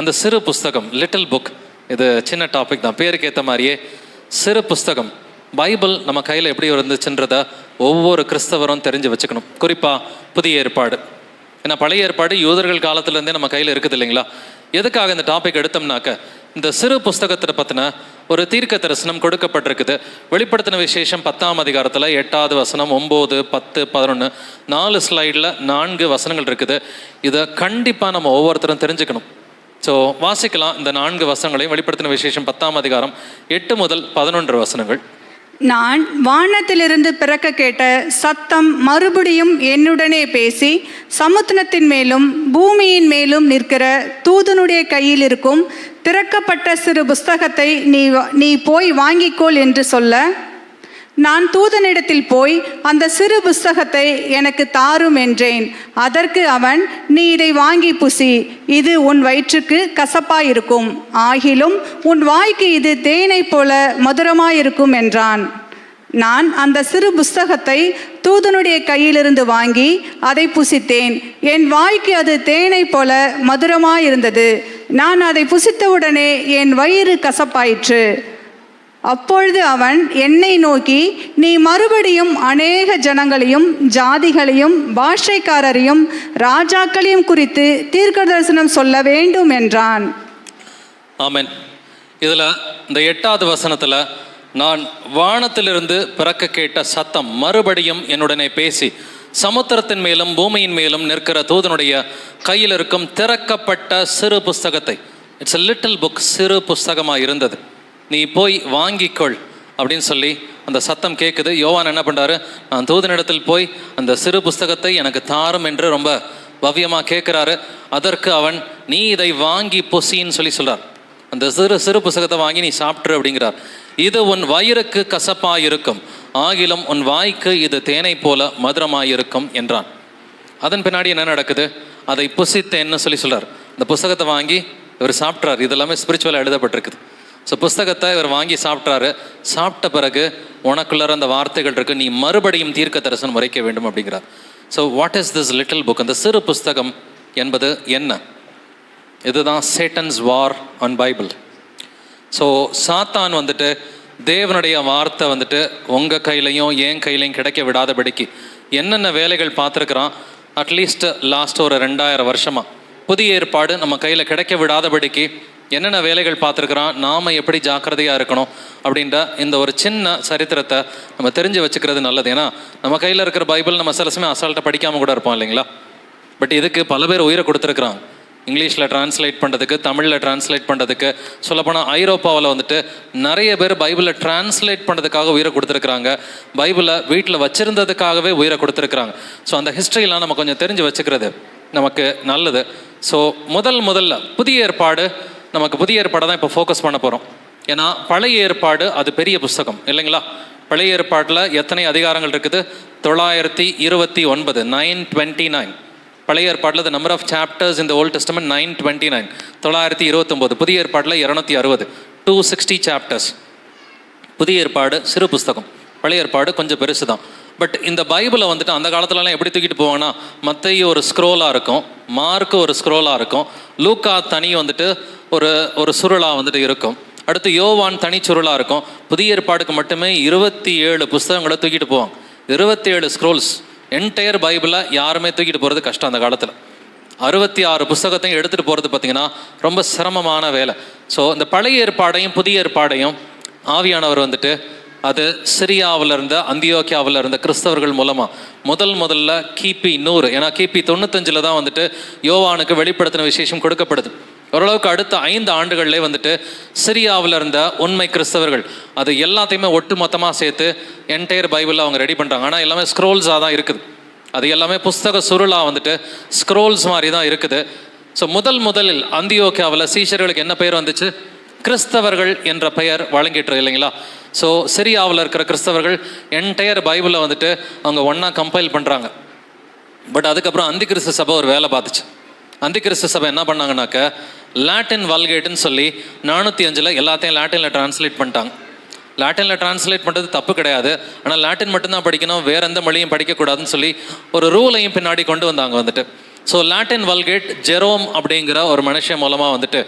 அந்த சிறு புஸ்தகம் லிட்டில் புக் இது சின்ன டாபிக் தான். பேருக்கு ஏற்ற மாதிரியே சிறு புஸ்தகம். பைபிள் நம்ம கையில் எப்படி இருந்துச்சுன்றத ஒவ்வொரு கிறிஸ்தவரும் தெரிஞ்சு வச்சுக்கணும். குறிப்பாக புதிய ஏற்பாடு. ஏன்னா பழைய ஏற்பாடு யூதர்கள் காலத்துலேருந்தே நம்ம கையில் இருக்குது இல்லைங்களா? எதுக்காக இந்த டாபிக் எடுத்தோம்னாக்க இந்த சிறு புஸ்தகத்தை பற்றின ஒரு தீர்க்க தரிசனம் கொடுக்கப்பட்டிருக்குது. வெளிப்படுத்தின விசேஷம் பத்தாம் அதிகாரத்தில் எட்டாவது வசனம் ஒம்பது பத்து பதினொன்று நாலு ஸ்லைடில் நான்கு வசனங்கள் இருக்குது. இதை கண்டிப்பாக நம்ம ஒவ்வொருத்தரும் தெரிஞ்சுக்கணும். ஸோ வாசிக்கலாம் இந்த நான்கு வசனங்களையும். வெளிப்படுத்தின விசேஷம் பத்தாம் அதிகாரம் எட்டு முதல் பதினொன்று வசனங்கள். நான் வானத்திலிருந்து பிறக்க கேட்ட சத்தம் மறுபடியும் என்னுடனே பேசி சமுத்திரத்தின் மேலும் பூமியின் மேலும் நிற்கிற தூதனுடைய கையில் இருக்கும் திறக்கப்பட்ட சிறு புஸ்தகத்தை நீ வா- நீ போய் வாங்கிக்கொள் என்று சொல்ல நான் தூதனிடத்தில் போய் அந்த சிறு புஸ்தகத்தை எனக்கு தாரும் என்றேன். அதற்கு அவன் நீ இதை வாங்கி புசி இது உன் வயிற்றுக்கு கசப்பாயிருக்கும். ஆகிலும் உன் வாய்க்கு இது தேனைப் போல மதுரமாயிருக்கும் என்றான். நான் அந்த சிறு புஸ்தகத்தை தூதனுடைய கையிலிருந்து வாங்கி அதை புசித்தேன். என் வாய்க்கு அது தேனைப் போல மதுரமாயிருந்தது. நான் அதை புசித்தவுடனே என் வயிறு கசப்பாயிற்று. அப்பொழுது அவன் என்னை நோக்கி நீ மறுபடியும் அநேக ஜனங்களையும் ஜாதிகளையும் பாஷைக்காரரையும் ராஜாக்களையும் குறித்து தீர்க்க தரிசனம் சொல்ல வேண்டும் என்றான். ஆமன். இதில் இந்த எட்டாவது வசனத்தில் நான் வானத்திலிருந்து பிறக்க கேட்ட சத்தம் மறுபடியும் என்னுடனே பேசி சமுத்திரத்தின் மேலும் பூமியின் மேலும் நிற்கிற தூதனுடைய கையில் இருக்கும் திறக்கப்பட்ட சிறு புஸ்தகத்தை இட்ஸ் லிட்டில் புக் சிறு புஸ்தகமாக இருந்தது. நீ போய் வாங்கிக்கொள் அப்படின்னு சொல்லி அந்த சத்தம் கேட்குது யோவான் என்ன பண்ணுறாரு நான் தூதனிடத்தில் போய் அந்த சிறு புஸ்தகத்தை எனக்கு தாரும் என்று ரொம்ப பவ்யமாக கேட்குறாரு அதற்கு அவன் நீ இதை வாங்கி பொசின்னு சொல்லி சொல்கிறார் அந்த சிறு சிறு புஸ்தகத்தை வாங்கி நீ சாப்பிட்ரு அப்படிங்கிறார். இது உன் வயிறுக்கு கசப்பாக இருக்கும் ஆகிலும் உன் வாய்க்கு இது தேனை போல மதுரமாயிருக்கும் என்றான். அதன் பின்னாடி என்ன நடக்குது? அதை புசித்தேன்னு சொல்லி சொல்கிறார் இந்த புஸ்தகத்தை வாங்கி இவர் சாப்பிட்றார் இதெல்லாமே ஸ்பிரிச்சுவலாக எழுதப்பட்டிருக்குது. ஸோ புஸ்தகத்தை இவர் வாங்கி சாப்பிட்றாரு சாப்பிட்ட பிறகு உனக்குள்ளார அந்த வார்த்தைகள் இருக்கு நீ மறுபடியும் தீர்க்க தரிசனம் உரைக்க வேண்டும் அப்படிங்கிறார். So what is this little book அந்த சிறு புஸ்தகம் என்பது என்ன? இதுதான் Satan's war on Bible so சாத்தான் வந்துட்டு தேவனுடைய வார்த்தை வந்துட்டு உங்கள் கையிலையும் என் கையிலையும் கிடைக்க விடாதபடிக்கு என்னென்ன வேலைகள் பார்த்துருக்குறான்? அட்லீஸ்ட் லாஸ்ட் ஒரு ரெண்டாயிரம் வருஷமாக புதிய ஏற்பாடு நம்ம கையில் கிடைக்க விடாதபடிக்கு என்னென்ன வேலைகள் பார்த்துருக்குறான் நாம் எப்படி ஜாக்கிரதையாக இருக்கணும் அப்படின்ற இந்த ஒரு சின்ன சரித்திரத்தை நம்ம தெரிஞ்சு வச்சுக்கிறது நல்லது. ஏன்னா நம்ம கையில் இருக்கிற பைபிள் நம்ம சில சமயம் அசால்ட்டை படிக்காமல் கூட இருப்போம் இல்லைங்களா? பட் இதுக்கு பல பேர் உயிரை கொடுத்துருக்குறாங்க. இங்கிலீஷில் டிரான்ஸ்லேட் பண்ணுறதுக்கு தமிழில் டிரான்ஸ்லேட் பண்ணுறதுக்கு சொல்லப்போனால் ஐரோப்பாவில் வந்துட்டு நிறைய பேர் பைபிளை டிரான்ஸ்லேட் பண்ணுறதுக்காக உயிரை கொடுத்துருக்குறாங்க. பைபிளை வீட்டில் வச்சுருந்ததுக்காகவே உயிரை கொடுத்துருக்குறாங்க. ஸோ அந்த ஹிஸ்ட்ரியெலாம் நம்ம கொஞ்சம் தெரிஞ்சு வச்சுக்கிறது நமக்கு நல்லது. ஸோ முதல் முதல்ல புதிய ஏற்பாடு நமக்கு புதிய ஏற்பாடை தான் இப்போ ஃபோக்கஸ் பண்ண போகிறோம் ஏன்னா பழைய ஏற்பாடு அது பெரிய புஸ்தகம் இல்லைங்களா? பழைய ஏற்பாட்டில் எத்தனை அதிகாரங்கள் இருக்குது? தொள்ளாயிரத்தி இருபத்தி ஒன்பது நைன் டுவெண்ட்டி நைன். பழைய ஏற்பாட்டில் த நம்பர் ஆஃப் சாப்டர்ஸ் இந்த old testament nine twenty nine. தொள்ளாயிரத்தி இருபத்தொம்போது புதிய ஏற்பாட்டில் இரநூத்தி அறுபது. டூ சிக்ஸ்டி சாப்டர்ஸ் புதிய ஏற்பாடு சிறு புஸ்தகம். பழைய ஏற்பாடு கொஞ்சம் பெருசு தான் பட் இந்த பைபிளை வந்துட்டு அந்த காலத்துலலாம் எப்படி தூக்கிட்டு போவாங்கன்னா மத்தையும் ஒரு ஸ்க்ரோலாக இருக்கும் மார்க்கு ஒரு ஸ்க்ரோலாக இருக்கும் லூக்கா தனி வந்துட்டு ஒரு ஒரு சுருளாக வந்துட்டு இருக்கும். அடுத்து யோவான் தனி சுருளாக இருக்கும். புதிய ஏற்பாடுக்கு மட்டுமே இருபத்தி ஏழு புஸ்தகங்களை தூக்கிட்டு போவாங்க. இருபத்தி ஏழு ஸ்க்ரோல்ஸ் என்டையர் பைபிளை யாருமே தூக்கிட்டு போகிறது கஷ்டம் அந்த காலத்தில். அறுபத்தி ஆறு புஸ்தகத்தையும் எடுத்துகிட்டு போகிறது பார்த்திங்கன்னா ரொம்ப சிரமமான வேலை. ஸோ இந்த பழைய ஏற்பாடையும் புதிய ஏற்பாடையும் ஆவியானவர் வந்துட்டு அது சிரியாவில் இருந்த அந்தியோக்கியாவில் இருந்த கிறிஸ்தவர்கள் மூலமாக முதல் முதல்ல கிபி நூறு. ஏன்னா கிபி தொண்ணூத்தஞ்சில் தான் வந்துட்டு யோவானுக்கு வெளிப்படுத்தின விசேஷம் கொடுக்கப்படுது. ஓரளவுக்கு அடுத்த ஐந்து ஆண்டுகள்லேயே வந்துட்டு சிரியாவில் இருந்த உண்மை கிறிஸ்தவர்கள் அது எல்லாத்தையுமே ஒட்டு மொத்தமாக சேர்த்து என்டையர் பைபிளில் அவங்க ரெடி பண்ணுறாங்க ஆனால் எல்லாமே ஸ்க்ரோல்ஸாக தான் இருக்குது. அது எல்லாமே புஸ்தக சுருளாக வந்துட்டு ஸ்க்ரோல்ஸ் மாதிரி தான் இருக்குது. ஸோ முதல் முதலில் அந்தியோக்கியாவில் சீஷர்களுக்கு என்ன பெயர் வந்துச்சு? கிறிஸ்தவர்கள் என்ற பெயர் வழங்கிட்டு இல்லைங்களா? ஸோ சிரியாவில் இருக்கிற கிறிஸ்தவர்கள் என்டையர் பைபிளை வந்துட்டு அவங்க ஒன்றா கம்பைல் பண்ணுறாங்க பட் அதுக்கப்புறம் அந்தி கிறிஸ்து சபை ஒரு வேலை பார்த்துச்சு. அந்தி கிறிஸ்து சபை என்ன பண்ணாங்கனாக்க லாட்டின் வல்கேட்டுன்னு சொல்லி நானூற்றி அஞ்சில் எல்லாத்தையும் லாட்டினில் டிரான்ஸ்லேட் பண்ணிட்டாங்க. லாட்டினில் டிரான்ஸ்லேட் பண்ணுறது தப்பு கிடையாது. ஆனால் லாட்டின் மட்டும்தான் படிக்கணும் வேறு எந்த மொழியும் படிக்கக்கூடாதுன்னு சொல்லி ஒரு ரூலையும் பின்னாடி கொண்டு வந்தாங்க வந்துட்டு. ஸோ லாட்டின் வல்கேட் ஜெரோம் அப்படிங்கிற ஒரு மனுஷன் மூலமாக வந்துட்டு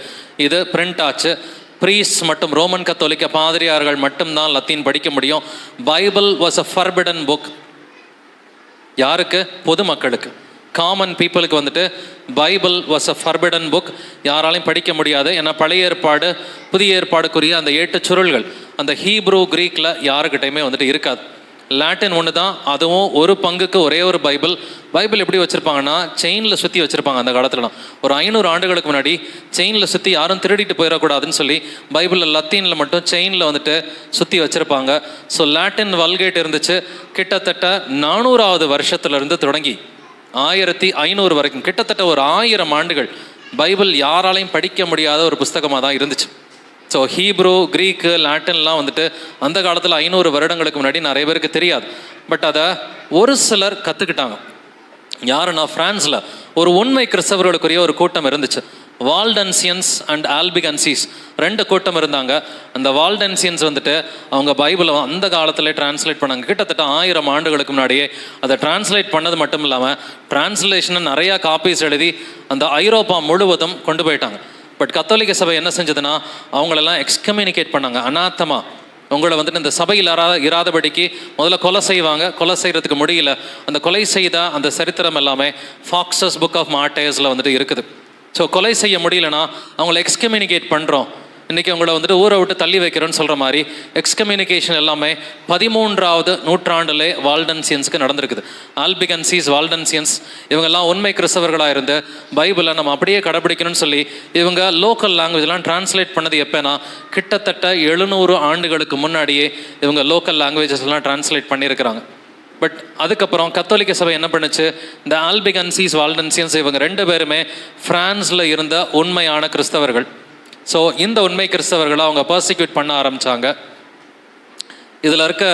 இது பிரிண்ட் ஆச்சு. ப்ரீஸ் மற்றும் ரோமன் கத்தோலிக்க பாதிரியார்கள் மட்டும்தான் லத்தீன் படிக்க முடியும். Bible was a forbidden book யாருக்கு? பொதுமக்களுக்கு. காமன் பீப்புளுக்கு வந்துட்டு Bible was a forbidden book யாராலையும் படிக்க முடியாது. ஏன்னா பழைய ஏற்பாடு புதிய ஏற்பாடுக்குரிய அந்த ஏட்டு சுருள்கள் அந்த ஹீப்ரூ க்ரீக்கில் யாருக்கிட்டையுமே வந்துட்டு இருக்காது. லாட்டின் ஒன்று தான். அதுவும் ஒரு பங்குக்கு ஒரே ஒரு பைபிள். பைபிள் எப்படி வச்சுருப்பாங்கன்னா செயினில் சுற்றி வச்சுருப்பாங்க அந்த காலத்துலலாம். ஒரு ஐநூறு ஆண்டுகளுக்கு முன்னாடி செயினில் சுற்றி யாரும் திருடிட்டு போயிடக்கூடாதுன்னு சொல்லி பைபிளில் லத்தீனில் மட்டும் செயினில் வந்துட்டு சுற்றி வச்சுருப்பாங்க. ஸோ லாட்டின் வல்கேட் இருந்துச்சு. கிட்டத்தட்ட நானூறாவது வருஷத்துலேருந்து தொடங்கி ஆயிரத்தி ஐநூறு வரைக்கும் கிட்டத்தட்ட ஒரு ஆயிரம் ஆண்டுகள் பைபிள் யாராலையும் படிக்க முடியாத ஒரு புஸ்தகமாக தான் இருந்துச்சு. ஸோ ஹீப்ரோ க்ரீக்கு லாட்டின்லாம் வந்துட்டு அந்த காலத்தில் ஐநூறு வருடங்களுக்கு முன்னாடி நிறைய பேருக்கு தெரியாது. பட் அதை ஒரு சிலர் கற்றுக்கிட்டாங்க யாருன்னா ஃப்ரான்ஸில் ஒரு உண்மை கிறிஸ்தவர்களுக்குரிய ஒரு கூட்டம் இருந்துச்சு. வால்டன்சியன்ஸ் அண்ட் ஆல்பிகன்சிஸ் ரெண்டு கூட்டம் இருந்தாங்க. அந்த வால்டன்சியன்ஸ் வந்துட்டு அவங்க பைபிளை அந்த காலத்திலே டிரான்ஸ்லேட் பண்ணாங்க. கிட்டத்தட்ட ஆயிரம் ஆண்டுகளுக்கு முன்னாடியே அதை டிரான்ஸ்லேட் பண்ணது மட்டும் இல்லாமல் டிரான்ஸ்லேஷனை நிறையா காப்பீஸ் எழுதி அந்த ஐரோப்பா முழுவதும் கொண்டு போயிட்டாங்க. பட் கத்தோலிக்க சபை என்ன செஞ்சதுன்னா அவங்களெல்லாம் எக்ஸ்கம்யூனிகேட் பண்ணாங்க அனாத்தமா. உங்களை வந்துட்டு இந்த சபையில் இராத இராதபடிக்கு முதல்ல கொலை செய்வாங்க கொலை செய்கிறதுக்கு முடியல. அந்த கொலை செய்த அந்த சரித்திரம் எல்லாமே ஃபாக்ஸஸ் புக் ஆஃப் மார்டேஸில் வந்துட்டு இருக்குது. ஸோ கொலை செய்ய முடியலன்னா அவங்கள எக்ஸ்கம்யூனிகேட் பண்ணுறோம் இன்றைக்கி அவங்கள வந்துட்டு ஊரை விட்டு தள்ளி வைக்கிறோன்னு சொல்கிற மாதிரி எக்ஸ்கம்யூனிகேஷன் எல்லாமே பதிமூன்றாவது நூற்றாண்டிலே வால்டன்சியன்ஸுக்கு நடந்திருக்குது. ஆல்பிகன்சிஸ் வால்டன்சியன்ஸ் இவங்கெல்லாம் உண்மை கிறிஸ்தவர்களாக இருந்து பைபிளை நம்ம அப்படியே கடைபிடிக்கணும்னு சொல்லி இவங்க லோக்கல் லாங்குவேஜ்லாம் டிரான்ஸ்லேட் பண்ணது எப்போனா கிட்டத்தட்ட எழுநூறு ஆண்டுகளுக்கு முன்னாடியே இவங்க லோக்கல் லாங்குவேஜஸ்லாம் டிரான்ஸ்லேட் பண்ணியிருக்கிறாங்க. பட் அதுக்கப்புறம் கத்தோலிக்க சபை என்ன பண்ணுச்சு? இந்த ஆல்பிகன்சிஸ் வால்டன்சியன்ஸ் இவங்க ரெண்டு பேருமே பிரான்ஸில் இருந்த உண்மையான கிறிஸ்தவர்கள். ஸோ இந்த உண்மை கிறிஸ்தவர்களை அவங்க பர்சிக்யூட் பண்ண ஆரம்பித்தாங்க இதில் இருக்க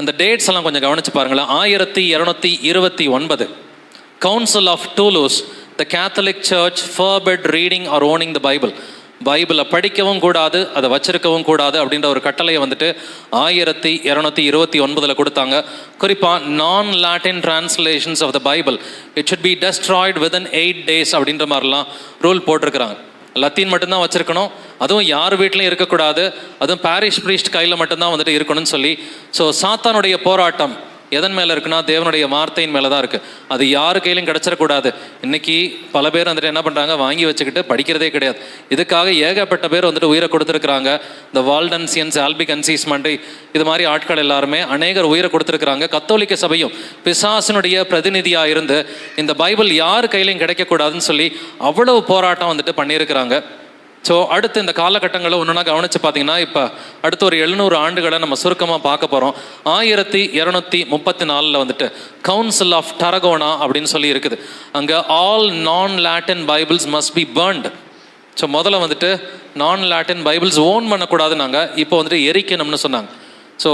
அந்த டேட்ஸ் எல்லாம் கொஞ்சம் கவனிச்சு பாருங்களேன். ஆயிரத்தி இரநூத்தி இருபத்தி ஒன்பது. Council of Toulouse the catholic church forbade reading or owning the Bible பைபிளை படிக்கவும் கூடாது அதை வச்சிருக்கவும் கூடாது அப்படின்ற ஒரு கட்டளையை வந்துட்டு ஆயிரத்தி இரநூத்தி இருபத்தி ஒன்பதில் கொடுத்தாங்க. குறிப்பாக non Latin translations of the Bible it should be destroyed within eight days அப்படின்ற மாதிரிலாம் ரூல் போட்டிருக்கிறாங்க. லத்தீன் மட்டும்தான் வச்சுருக்கணும். அதுவும் யார் வீட்லையும் இருக்கக்கூடாது. அதுவும் பாரிஷ் ப்ரீஸ்ட் கையில் மட்டும்தான் வந்துட்டு இருக்கணும்னு சொல்லி. ஸோ சாத்தானுடைய போராட்டம். எதன் மேலே இருக்குன்னா தேவனுடைய வார்த்தையின் மேலே தான் இருக்குது அது யார் கையிலும் கிடச்சிடக்கூடாது. இன்றைக்கி பல பேர் வந்துட்டு என்ன பண்ணுறாங்க வாங்கி வச்சுக்கிட்டு படிக்கிறதே கிடையாது. இதுக்காக ஏகப்பட்ட பேர் வந்துட்டு உயிரை கொடுத்துருக்குறாங்க. இந்த வால்டன்சியன்ஸ் ஆல்பிகன்சிஸ் மண்டி இது மாதிரி ஆட்கள் எல்லாருமே அநேகர் உயிரை கொடுத்துருக்குறாங்க. கத்தோலிக்க சபையும் பிசாசினுடைய பிரதிநிதியாக இருந்து இந்த பைபிள் யார் கையிலையும் கிடைக்கக்கூடாதுன்னு சொல்லி அவ்வளவு போராட்டம் வந்துட்டு பண்ணியிருக்கிறாங்க. ஸோ அடுத்து இந்த காலகட்டங்களை ஒன்றுனா கவனித்து பார்த்தீங்கன்னா இப்போ அடுத்த ஒரு எழுநூறு ஆண்டுகளை நம்ம சுருக்கமாக பார்க்க போகிறோம் ஆயிரத்தி இரநூத்தி முப்பத்தி நாலில் வந்துட்டு கவுன்சில் ஆஃப் டரகோனா அப்படின்னு சொல்லி இருக்குது. அங்கே all non Latin Bibles must be burned so முதல்ல வந்துட்டு நான் லாட்டின் பைபிள்ஸ் ஓன் பண்ணக்கூடாதுன்னாங்க. இப்போ வந்துட்டு எரிக்கணும்னு சொன்னாங்க. ஸோ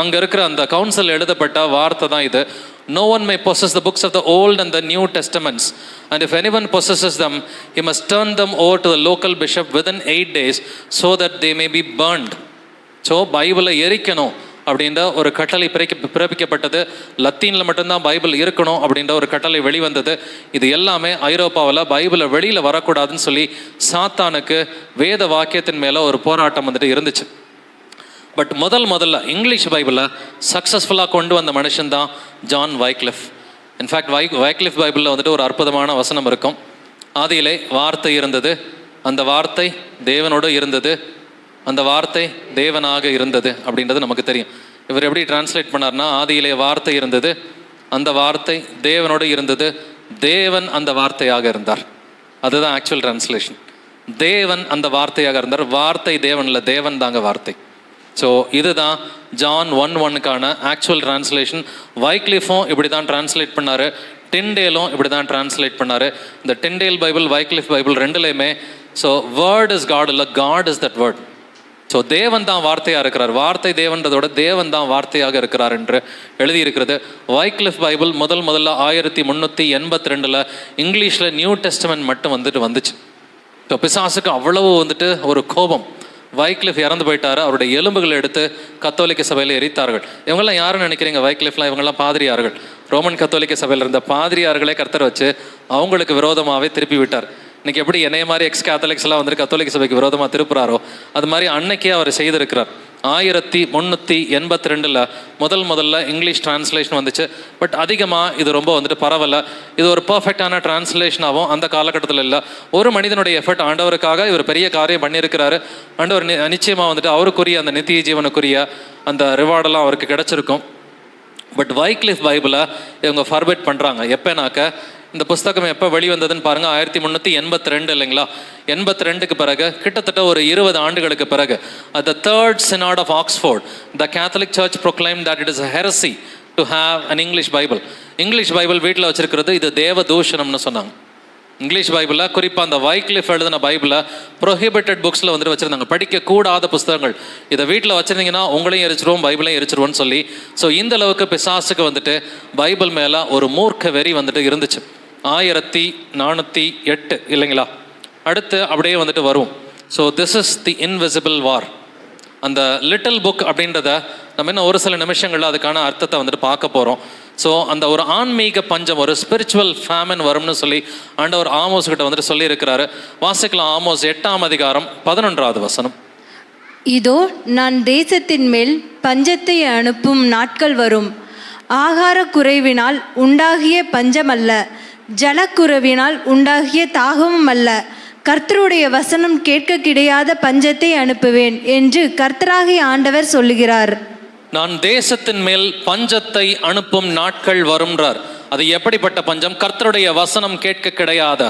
அங்கே இருக்கிற அந்த கவுன்சில் எழுதப்பட்ட வார்த்தை தான் இது. No one may possess the books of the old and new testaments and if if possesses them them he must turn them over to the local bishop within eight days so that they may be burned. So பைபிளை எரிக்கணும் அப்படின்ற ஒரு கட்டளை பிறக்க பிறப்பிக்கப்பட்டது. லத்தீனில் மட்டும்தான் Bible இருக்கணும் அப்படின்ற ஒரு கட்டளை வெளிவந்தது. இது எல்லாமே ஐரோப்பாவில் பைபிளை வெளியில் வரக்கூடாதுன்னு சொல்லி சாத்தானுக்கு வேத வாக்கியத்தின் மேலே ஒரு போராட்டம் வந்துட்டு இருந்துச்சு. பட் முதல் முதல்ல இங்கிலீஷ் பைபிளை சக்ஸஸ்ஃபுல்லாக கொண்டு வந்த மனுஷன் தான் ஜான் வைக்லிஃப் இன்ஃபேக்ட் வை வைக்லிஃப் பைபிளில் வந்துட்டு ஒரு அற்புதமான வசனம் இருக்கும். ஆதியிலே வார்த்தை இருந்தது. அந்த வார்த்தை தேவனோடு இருந்தது. அந்த வார்த்தை தேவனாக இருந்தது அப்படின்றது நமக்கு தெரியும். இவர் எப்படி டிரான்ஸ்லேட் பண்ணார்னா ஆதியிலே வார்த்தை இருந்தது. அந்த வார்த்தை தேவனோடு இருந்தது. தேவன் அந்த வார்த்தையாக இருந்தார். அதுதான் ஆக்சுவல் டிரான்ஸ்லேஷன் தேவன் அந்த வார்த்தையாக இருந்தார். வார்த்தை தேவன் இல்லை தேவன் தாங்க வார்த்தை. ஸோ இதுதான் ஜான் ஒன் ஒன்னுக்கான ஆக்சுவல் டிரான்ஸ்லேஷன் வைக்லிஃபும் இப்படி தான் டிரான்ஸ்லேட் பண்ணார். டென்டேலும் இப்படி தான் டிரான்ஸ்லேட் பண்ணார். இந்த டென்டேல் பைபிள் வைக்லிஃப் பைபிள் ரெண்டுலேயுமே ஸோ வேர்ட் இஸ் காட் இல்லை God is that word so தேவன் தான் வார்த்தையாக இருக்கிறார். வார்த்தை தேவன்றதோட தேவன் தான் வார்த்தையாக இருக்கிறார் என்று எழுதியிருக்கிறது. வைக்லிஃப் பைபிள் முதல் முதல்ல ஆயிரத்தி முந்நூற்றி எண்பத்தி ரெண்டில் இங்கிலீஷில் நியூ டெஸ்டமெண்ட் மட்டும் வந்துட்டு வந்துச்சு. இப்போ பிசாசுக்கு அவ்வளவு வந்துட்டு ஒரு கோபம். வைக்லிஃப் இறந்து போயிட்டாரு. அவருடைய எலும்புகளை எடுத்து கத்தோலிக்க சபையில் எரித்தார்கள். இவங்கெல்லாம் யாருன்னு நினைக்கிறீங்க? வைக்லிஃப்லாம் இவங்கெல்லாம் பாதிரியார்கள். ரோமன் கத்தோலிக்க சபையில் இருந்த பாதிரியார்களே கர்த்தர் வச்சு அவங்களுக்கு விரோதமாகவே திருப்பி விட்டார். இன்னைக்கு எப்படி என்னைய மாதிரி எக்ஸ் கேத்தலிக்ஸ்லாம் வந்து கத்தோலிக்க சபைக்கு விரோதமாக திருப்புறாரோ அது மாதிரி அன்னைக்கே அவர் செய்திருக்கிறார். ஆயிரத்தி முந்நூற்றி எண்பத்தி ரெண்டில் முதல் முதல்ல இங்கிலீஷ் டிரான்ஸ்லேஷன் வந்துச்சு. பட் அதிகமாக இது ரொம்ப வந்துட்டு பரவலை. இது ஒரு பர்ஃபெக்டான டிரான்ஸ்லேஷனாகவும் அந்த காலகட்டத்தில் இல்லை. ஒரு மனிதனுடைய எஃபர்ட் ஆண்டவருக்காக இவர் பெரிய காரியம் பண்ணியிருக்கிறாரு. ஆண்டவர் நி- வந்துட்டு அவருக்குரிய அந்த நித்திய ஜீவனுக்குரிய அந்த ரிவார்டெல்லாம் அவருக்கு கிடச்சிருக்கும். பட் வைக்லிஃப் பைபிளை இவங்க ஃபார்வேட் பண்ணுறாங்க எப்போனாக்க இந்த புஸ்தகம் எப்போ வெளிவந்ததுன்னு பாருங்கள் ஆயிரத்தி முந்நூற்றி எண்பத்தி ரெண்டு இல்லைங்களா? எண்பத்தி ரெண்டுக்கு பிறகு கிட்டத்தட்ட ஒரு இருபது ஆண்டுகளுக்கு பிறகு the third synod of Oxford the catholic church proclaim that it is heresy to have an English Bible English Bible வீட்டில் வச்சிருக்கிறது இது தேவ தூஷணம்னு சொன்னாங்க. இங்கிலீஷ் பைபிளில் குறிப்பாக அந்த வைக்லிஃப் எழுதின பைபிளில் ப்ரொஹிபிட்டட் புக்ஸில் வந்துட்டு வச்சுருந்தாங்க. படிக்கக்கூடாத புஸ்தகங்கள். இதை வீட்டில் வச்சுருந்தீங்கன்னா உங்களையும் எரிச்சிருவோம் பைபிளையும் எரிச்சிருவோம்னு சொல்லி. ஸோ இந்த அளவுக்கு பிசாசுக்கு வந்துட்டு பைபிள் மேலே ஒரு மூர்க்க வெறி வந்துட்டு இருந்துச்சு. ஆயிரத்தி நானூற்றி எட்டு இல்லைங்களா? அடுத்து அப்படியே வந்துட்டு வரும். So this is the invisible war அந்த லிட்டில் புக் அப்படின்றத நம்ம இன்னும் ஒரு சில நிமிஷங்களில் அதுக்கான அர்த்தத்தை வந்துட்டு பார்க்க போகிறோம் ஸோ அந்த ஒரு ஆன்மீக பஞ்சம் ஒரு ஸ்பிரிச்சுவல் ஃபேமன் வரும்னு சொல்லி ஆண்டவர் ஆமோஸ் கிட்ட வந்துட்டு சொல்லியிருக்கிறாரு. வாசிக்கலாம் ஆமோஸ் எட்டாம் அதிகாரம் பதினொன்றாவது வசனம். இதோ நான் தேசத்தின் மேல் பஞ்சத்தை அனுப்பும் நாட்கள் வரும். ஆகார குறைவினால் உண்டாகிய பஞ்சம் அல்ல ஜலக்குறைவினால் உண்டாகிய தாகமும் அல்ல கர்த்தருடைய வசனம் கேட்க கிடையாத பஞ்சத்தை அனுப்புவேன் என்று கர்த்தராகிய ஆண்டவர் சொல்லுகிறார். நான் தேசத்தின் மேல் பஞ்சத்தை அனுப்பும் நாட்கள் வரும்ன்றார். அது எப்படிப்பட்ட பஞ்சம்? கர்த்தருடைய வசனம் கேட்க கிடையாத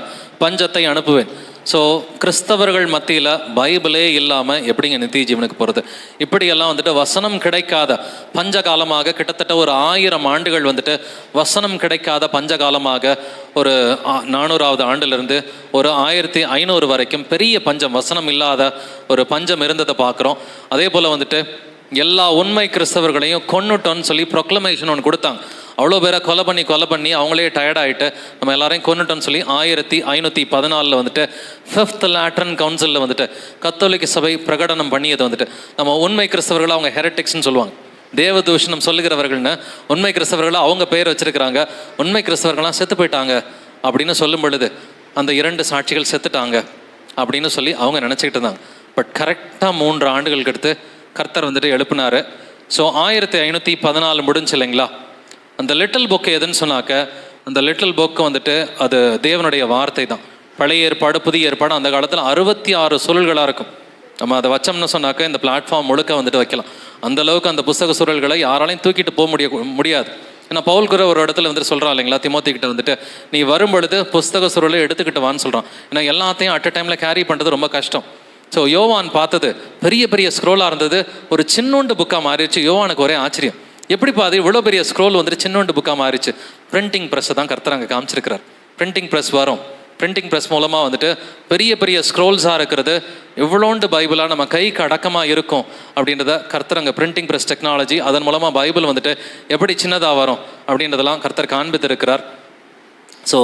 பஞ்சத்தை அனுப்புவேன். ஸோ கிறிஸ்தவர்கள் மத்தியில் பைபிளே இல்லாமல் எப்படிங்க நித்திய ஜீவனுக்கு போகிறது இப்படியெல்லாம் வந்துட்டு வசனம் கிடைக்காத பஞ்ச காலமாக கிட்டத்தட்ட ஒரு ஆயிரம் ஆண்டுகள் வந்துட்டு வசனம் கிடைக்காத பஞ்ச காலமாக ஒரு நானூறாவது ஆண்டுலேருந்து ஒரு ஆயிரத்தி ஐநூறு வரைக்கும் பெரிய பஞ்சம் வசனம் இல்லாத ஒரு பஞ்சம் இருந்ததை பார்க்குறோம். அதே போல் வந்துட்டு எல்லா உண்மை கிறிஸ்தவர்களையும் கொன்னுட்டோன்னு சொல்லி ப்ரொக்ளமேஷன் ஒன்று கொடுத்தாங்க. அவ்வளோ பேரை கொலை பண்ணி கொலை பண்ணி அவங்களே டயர்டாகிட்டு நம்ம எல்லாரையும் கொன்னுட்டோன்னு சொல்லி ஆயிரத்தி ஐநூற்றி பதினாலில் வந்துட்டு ஃபிஃப்த் லேட்ரன் கவுன்சிலில் வந்துட்டு கத்தோலிக்க சபை பிரகடனம் பண்ணியது வந்துட்டு. நம்ம உண்மை கிறிஸ்தவர்கள் அவங்க ஹெரட்டிக்ஸ்னு சொல்லுவாங்க. தேவதூஷணம் சொல்லுகிறவர்கள்னு உண்மை கிறிஸ்தவர்களாக அவங்க பேர் வச்சிருக்கிறாங்க. உண்மை கிறிஸ்தவர்கள்லாம் செத்து போயிட்டாங்க அப்படின்னு சொல்லும் பொழுது அந்த இரண்டு சாட்சிகள் செத்துட்டாங்க அப்படின்னு சொல்லி அவங்க நினச்சிக்கிட்டு இருந்தாங்க. பட் கரெக்டாக மூன்று ஆண்டுகளுக்கு அடுத்து கர்த்தர் வந்துட்டு எழுப்பினாரு. ஸோ ஆயிரத்தி ஐநூற்றி பதினாலு முடிஞ்சு இல்லைங்களா? அந்த லிட்டில் புக் எதுன்னு சொன்னாக்க அந்த லிட்டில் புக்கு வந்துட்டு அது தேவனுடைய வார்த்தை தான். பழைய ஏற்பாடு புதிய ஏற்பாடு அந்த காலத்தில் அறுபத்தி ஆறு சுருள்களாக இருக்கும். நம்ம அதை வச்சோம்னு சொன்னாக்க இந்த பிளாட்ஃபார்ம் முழுக்க வந்துட்டு வைக்கலாம். அந்த அளவுக்கு அந்த புஸ்தக சுருள்களை யாராலையும் தூக்கிட்டு போக முடிய முடியாது. ஏன்னா பவுல் குரு ஒரு இடத்துல வந்துட்டு சொல்கிறா இல்லைங்களா திமுத்தி கிட்ட வந்துட்டு நீ வரும்பொழுது புஸ்தக சுருளை எடுத்துக்கிட்டு வான்னு சொல்கிறான் ஏன்னா எல்லாத்தையும் அட் அ டைமில் கேரி பண்ணுறது ரொம்ப கஷ்டம். ஸோ யோவான் பார்த்தது. பெரிய பெரிய ஸ்க்ரோலாக இருந்தது. ஒரு சின்னோண்டு புக்காக மாறிடுச்சு. யோவானுக்கு ஒரே ஆச்சரியம். எப்படிப்பா அது இவ்வளோ பெரிய ஸ்க்ரோல் வந்துட்டு சின்னோண்டு புக்காக மாறிச்சு பிரிண்டிங் ப்ரெஸ்ஸை தான் கர்த்தர் அங்கே காமிச்சிருக்கிறார். பிரிண்டிங் ப்ரெஸ் வரும். பிரிண்டிங் ப்ரெஸ் மூலமாக வந்துட்டு பெரிய பெரிய ஸ்க்ரோல்ஸாக இருக்கிறது. இவ்வளோண்டு பைபிளாக நம்ம கைக்கு அடக்கமாக இருக்கும் அப்படின்றத கர்த்தர் அங்கே பிரிண்டிங் ப்ரெஸ் டெக்னாலஜி அதன் மூலமாக பைபிள் வந்துட்டு எப்படி சின்னதாக வரும் அப்படின்றதெல்லாம் கர்த்தர் காண்பித்திருக்கிறார். ஸோ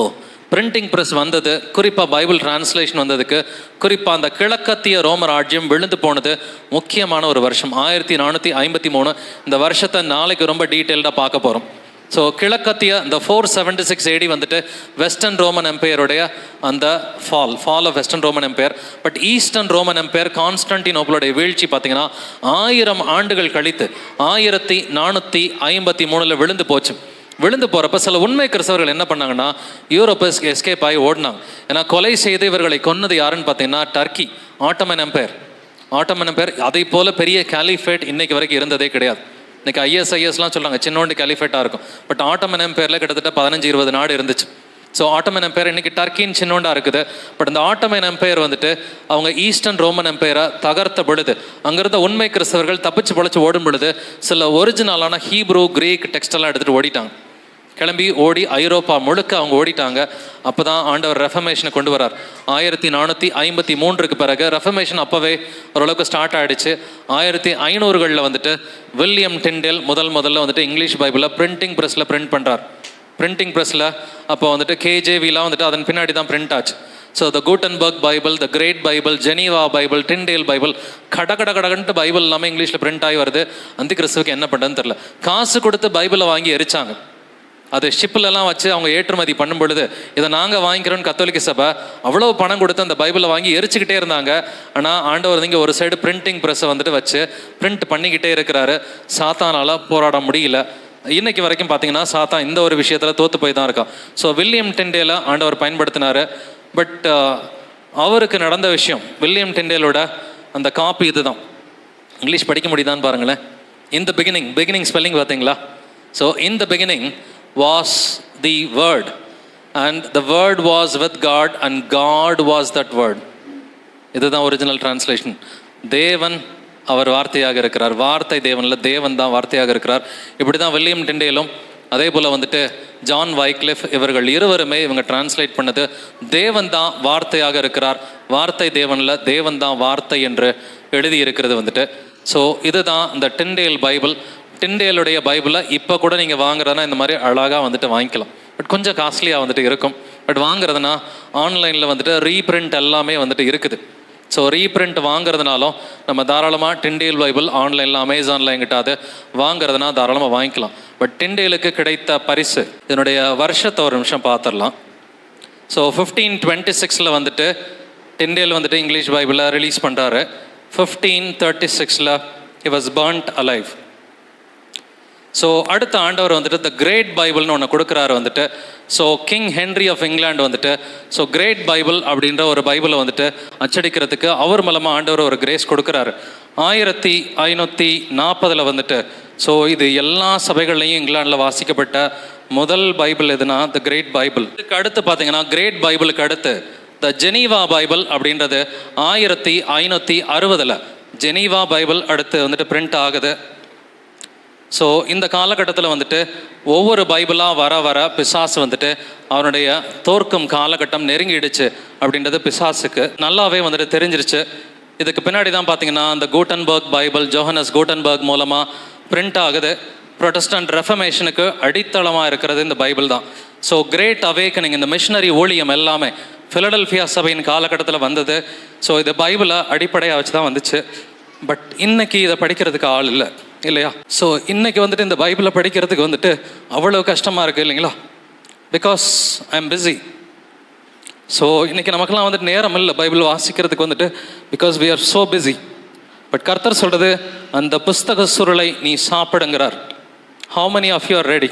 பிரிண்டிங் ப்ரெஸ் வந்தது குறிப்பாக பைபிள் டிரான்ஸ்லேஷன் வந்ததுக்கு குறிப்பாக அந்த கிழக்கத்திய ரோமர் ஆட்சியம் விழுந்து போனது முக்கியமான ஒரு வருஷம். ஆயிரத்தி நானூற்றி ஐம்பத்தி மூணு. இந்த வருஷத்தை நாளைக்கு ரொம்ப டீட்டெயில்டாக பார்க்க போகிறோம் ஸோ கிழக்கத்திய இந்த ஃபோர் செவன்டி சிக்ஸ் ஏடி வந்துட்டு வெஸ்டர்ன் ரோமன் எம்பையருடைய அந்த fall fall of western Roman empire but eastern Roman empire கான்ஸ்டன்டினோபிளோடைய வீழ்ச்சி பார்த்தீங்கன்னா ஆயிரம் ஆண்டுகள் கழித்து ஆயிரத்தி நானூற்றி ஐம்பத்தி மூணில் விழுந்து போச்சு. விழுந்து போகிறப்ப சில உண்மை கிறிஸ்தவர்கள் என்ன பண்ணாங்கன்னா யூரோப்பை எஸ்கேப் ஆகி ஓடினாங்க. ஏன்னா கொலை செய்து இவர்களை கொன்னது யாருன்னு பார்த்தீங்கன்னா Turkey Ottoman empire. Ottoman empire அதை போல பெரிய கேலிஃபேட் இன்னைக்கு வரைக்கும் இருந்ததே கிடையாது. இன்னைக்கு ஐஎஸ்ஐஎஸ்லாம் சொல்கிறாங்க சின்னோண்டு கேலிஃபேட்டாக இருக்கும். பட் ஆட்டமன் எம்பையரில் கிட்டத்தட்ட பதினஞ்சு இருபது நாடு இருந்துச்சு. ஸோ ஆட்டமன் எம்பையர் இன்றைக்கி டர்க்கின்னு சின்னோண்டாக இருக்குது. பட் இந்த ஆட்டமன் எம்பையர் வந்துட்டு அவங்க ஈஸ்டர்ன் ரோமன் எம்பையரை தகர்த்த பொழுது அங்கிருந்த உண்மை கிறிஸ்தவர்கள் தப்பிச்சு பொழைச்சி ஓடும் பொழுது சில ஒரிஜினலான ஹீப்ரூ கிரீக் டெக்ஸ்டெல்லாம் எடுத்துகிட்டு ஓடிட்டாங்க. கிளம்பி ஓடி ஐரோப்பா முழுக்க அவங்க ஓடிட்டாங்க. அப்போ தான் ஆண்டவர் ரெஃபமேஷனை கொண்டு வரார் ஆயிரத்தி நானூற்றி ஐம்பத்தி மூன்றுக்கு பிறகு ரெஃபமேஷன் அப்போவே ஓரளவுக்கு ஸ்டார்ட் ஆகிடுச்சு ஆயிரத்தி ஐநூறுகளில் வந்துட்டு வில்லியம் டிண்டெல் முதல் முதல்ல வந்துட்டு இங்கிலீஷ் பைபிளை பிரிண்டிங் ப்ரெஸ்ஸில் பிரிண்ட் பண்ணுறார் பிரிண்டிங் ப்ரெஸ்ஸில் அப்போ வந்துட்டு கேஜேவிலாம் வந்துட்டு அதன் பின்னாடி தான் பிரிண்ட் ஆச்சு. So the Gutenberg Bible the great Bible Geneva Bible Tyndale Bible கட கட கடகன்ட்டு பைபிள் எல்லாமே இங்கிலீஷில் பிரிண்ட் ஆகி வருது. அந்த கிறிஸ்துவுக்கு என்ன பண்ணுறதுன்னு தெரில காசு கொடுத்து பைபிளை வாங்கி எரிச்சாங்க. அது ஷிப்பிலலாம் வச்சு அவங்க ஏற்றுமதி பண்ணும் பொழுது இதை நாங்கள் வாங்கிக்கிறோன்னு கத்தோலிக்க சபை அவ்வளோ பணம் கொடுத்து அந்த பைபிளை வாங்கி எரிச்சுக்கிட்டே இருந்தாங்க. ஆனால் ஆண்டவர் இங்கே ஒரு சைடு பிரிண்டிங் ப்ரெஸ்ஸை வந்துட்டு வச்சு பிரிண்ட் பண்ணிக்கிட்டே இருக்கிறாரு. சாத்தானால் போராட முடியல. இன்னைக்கு வரைக்கும் பார்த்தீங்கன்னா சாத்தான் இந்த ஒரு விஷயத்தில் தோற்று போய் தான் இருக்கான். ஸோ வில்லியம் டெண்டேல ஆண்டவர் பயன்படுத்தினாரு. பட் uh, அவருக்கு நடந்த விஷயம் வில்லியம் டெண்டேலோட அந்த காப்பி இதுதான். இங்கிலீஷ் படிக்க முடியுதான்னு பாருங்களேன். இந்த பிகினிங் பிகினிங் ஸ்பெல்லிங் பார்த்தீங்களா? ஸோ இந்த beginning was the word and the word was with God and God was that word இதுதான் ஒரிஜினல் டிரான்ஸ்லேஷன் தேவன் அவர் வார்த்தையாக இருக்கிறார். வார்த்தை தேவனில் தேவன் தான் வார்த்தையாக இருக்கிறார். இப்படி தான் வில்லியம் டிண்டேலும் அதே போல் வந்துட்டு ஜான் வைக்லிஃப் இவர்கள் இருவருமே இவங்க டிரான்ஸ்லேட் பண்ணது தேவன் தான் வார்த்தையாக இருக்கிறார். வார்த்தை தேவனில் தேவன் தான் வார்த்தை என்று எழுதியிருக்கிறது வந்துட்டு. ஸோ இதுதான் இந்த டிண்டேல் பைபிள். டிண்டேலுடைய பைபிளை இப்போ கூட நீங்கள் வாங்குறதுனா இந்த மாதிரி அழகாக வந்துட்டு வாங்கிக்கலாம். பட் கொஞ்சம் காஸ்ட்லியாக வந்துட்டு இருக்கும். பட் வாங்குறதுனா ஆன்லைனில் வந்துட்டு ரீப்ரிண்ட் எல்லாமே வந்துட்டு இருக்குது. ஸோ ரீப்ரிண்ட் வாங்குறதுனாலும் நம்ம தாராளமாக டிண்டேல் பைபிள் ஆன்லைனில் அமேசானில் எங்கிட்ட அது வாங்குறதுனா தாராளமாக வாங்கிக்கலாம். பட் டிண்டேலுக்கு கிடைத்த பரிசு இதனுடைய வருஷத்தை ஒரு நிமிஷம் பார்த்துடலாம் ஸோ ஃபிஃப்டீன் டுவெண்ட்டி சிக்ஸில் வந்துட்டு டிண்டேல் வந்துட்டு இங்கிலீஷ் பைபிளை ரிலீஸ் பண்ணுறாரு ஃபிஃப்டீன் தேர்ட்டி சிக்ஸில் he was burned alive so அடுத்த ஆண்டவர் வந்துட்டு த கிரேட் பைபிள்னு ஒன்று கொடுக்குறாரு வந்துட்டு. So king Henry of England வந்துட்டு. ஸோ கிரேட் பைபிள் அப்படின்ற ஒரு பைபிளை வந்துட்டு அச்சடிக்கிறதுக்கு அவர் மூலமாக ஆண்டவர் ஒரு கிரேஸ் கொடுக்குறாரு. ஆயிரத்தி ஐநூற்றி நாற்பதில் வந்துட்டு. ஸோ இது எல்லா சபைகள்லையும் இங்கிலாந்தில் வாசிக்கப்பட்ட முதல் பைபிள் எதுனா த கிரேட் பைபிள் இதுக்கு அடுத்து பார்த்தீங்கன்னா கிரேட் பைபிளுக்கு அடுத்து த ஜெனீவா பைபிள் அப்படின்றது ஆயிரத்தி ஐநூற்றி அறுபதில். ஜெனீவா பைபிள் அடுத்து வந்துட்டு பிரிண்ட் ஆகுது. ஸோ இந்த காலகட்டத்தில் வந்துட்டு ஒவ்வொரு பைபிளாக வர வர பிசாசு வந்துட்டு அவனுடைய தோற்கும் காலகட்டம் நெருங்கிடுச்சு அப்படின்றது பிசாசுக்கு நல்லாவே வந்துட்டு தெரிஞ்சிருச்சு. இதுக்கு பின்னாடி தான் பார்த்தீங்கன்னா அந்த கூட்டன்பர்க் பைபிள் ஜோஹனஸ் கூட்டன்பர்க் மூலமாக பிரிண்ட் ஆகுது. ப்ரொட்டஸ்டன்ட் ரெஃபமேஷனுக்கு அடித்தளமாக இருக்கிறது இந்த பைபிள் தான். ஸோ கிரேட் அவேக்கனிங் இந்த மிஷினரி ஊழியம் எல்லாமே ஃபிலடல்ஃபியா சபையின் காலகட்டத்தில் வந்தது. ஸோ இது பைபிளை அடிப்படையாக வச்சு தான் வந்துச்சு. பட் இன்னைக்கு இதை படிக்கிறதுக்கு ஆள் இல்லை. இல்லையா? ஸோ இன்னைக்கு வந்துட்டு இந்த பைபிளை படிக்கிறதுக்கு வந்துட்டு அவ்வளோ கஷ்டமாக இருக்குது இல்லைங்களா? Because I am busy so இன்னைக்கு நமக்கெல்லாம் வந்துட்டு நேரம் இல்லை பைபிள் வாசிக்கிறதுக்கு வந்துட்டு because we are so busy but கர்த்தர் சொல்கிறது அந்த புஸ்தக சுருளை நீ சாப்பிடுங்கிறார். How many of you are ready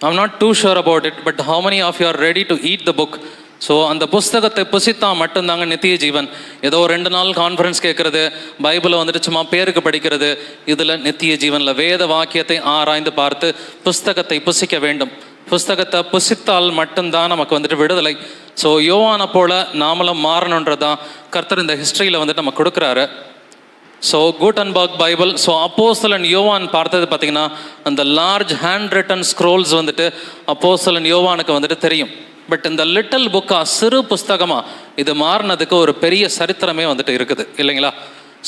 I'm not too sure about it but how many of you are ready to eat the book so அந்த புஸ்தகத்தை புசித்தா மட்டும்தாங்க நித்திய ஜீவன். ஏதோ ஒரு ரெண்டு நாள் கான்ஃபரன்ஸ் கேட்குறது பைபிளை வந்துட்டு சும்மா பேருக்கு படிக்கிறது இதில் நித்திய ஜீவனில் வேத வாக்கியத்தை ஆராய்ந்து பார்த்து புஸ்தகத்தை புசிக்க வேண்டும். புஸ்தகத்தை புசித்தால் மட்டும்தான் நமக்கு வந்துட்டு விடுதலை. ஸோ யோவானை போல நாமளும் மாறணுன்றதான் கர்த்தர் இந்த ஹிஸ்ட்ரியில் வந்துட்டு நம்ம கொடுக்குறாரு. ஸோ கூட்டன்பர்க் பைபிள் ஸோ அப்போசலன் யோவான் பார்த்தது பார்த்தீங்கன்னா அந்த லார்ஜ் ஹேண்ட் ரிட்டன் ஸ்க்ரோல்ஸ் வந்துட்டு அப்போசலன் யோவானுக்கு வந்துட்டு தெரியும். பட் இந்த லிட்டில் புக்காக சிறு புஸ்தகமாக இது மாறினதுக்கு ஒரு பெரிய சரித்திரமே வந்துட்டு இருக்குது. இல்லைங்களா?